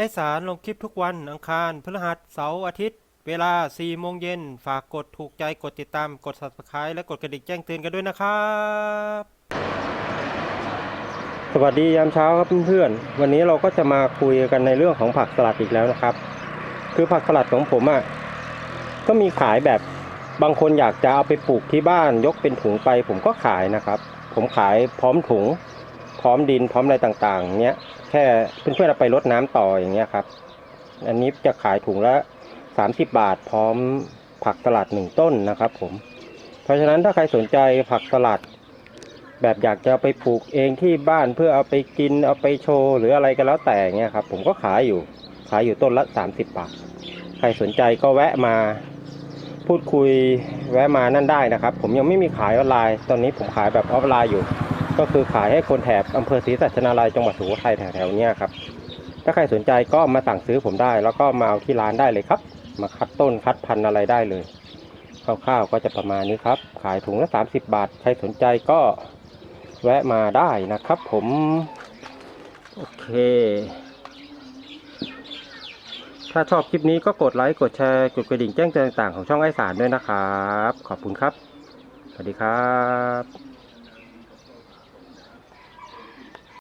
ไอสารลงคลิปทุกวันอังคารพฤหัสเสาร์อาทิตย์ เวลา 4 โมงเย็น ฝากกดถูกใจกดติดตามกด subscribe และกดกระดิ่งแจ้งเตือนกันด้วยนะครับ สวัสดียามเช้าครับเพื่อนๆวันนี้เราก็จะมาคุยกันในเรื่องของผักสลัดอีกแล้วนะครับ คือผักสลัดของผมอะ่ะก็มีขายแบบบางคนอยากจะเอาไปปลูกที่บ้านยกเป็นถุงไป ผมก็ขายนะครับ ผมขายพร้อมถุง พร้อมดินพร้อมอะไรต่างๆเนี้ยแค่เพื่อนๆเอาไปรดน้ำต่ออย่างเงี้ยครับ อันนี้จะขายถุงละ 30 บาท พร้อมผักสลัดหนึ่งต้นนะครับผม เพราะฉะนั้นถ้าใครสนใจผักสลัด แบบอยากจะไปปลูกเองที่บ้านเพื่อเอาไปกินเอาไปโชว์หรืออะไรก็แล้วแต่เงี้ยครับ ผมก็ขายอยู่ขายอยู่ต้นละ 30 บาท ใครสนใจก็แวะมาพูดคุยแวะมานั่นได้นะครับ ผมยังไม่มีขายออนไลน์ ตอนนี้ผมขายแบบออฟไลน์อยู่ ก็คือขายให้คนแถบอำเภอศรีสัชนาลัยจังหวัดสุโขทัยแถวๆนี้ครับ ถ้าใครสนใจก็มาสั่งซื้อผมได้ แล้วก็มาเอาที่ร้านได้เลยครับ มาคัดต้นคัดพันธุ์อะไรได้เลยคร่าวๆก็จะประมาณนี้ครับ ขายถุงละ 30 บาท ใครสนใจก็แวะมาได้นะครับ ผม โอเค ถ้าชอบคลิปนี้ก็กดไลค์ กดแชร์ กดกระดิ่งแจ้งเตือนต่างๆของช่องไอสารด้วยนะครับ ขอบคุณครับ สวัสดีครับ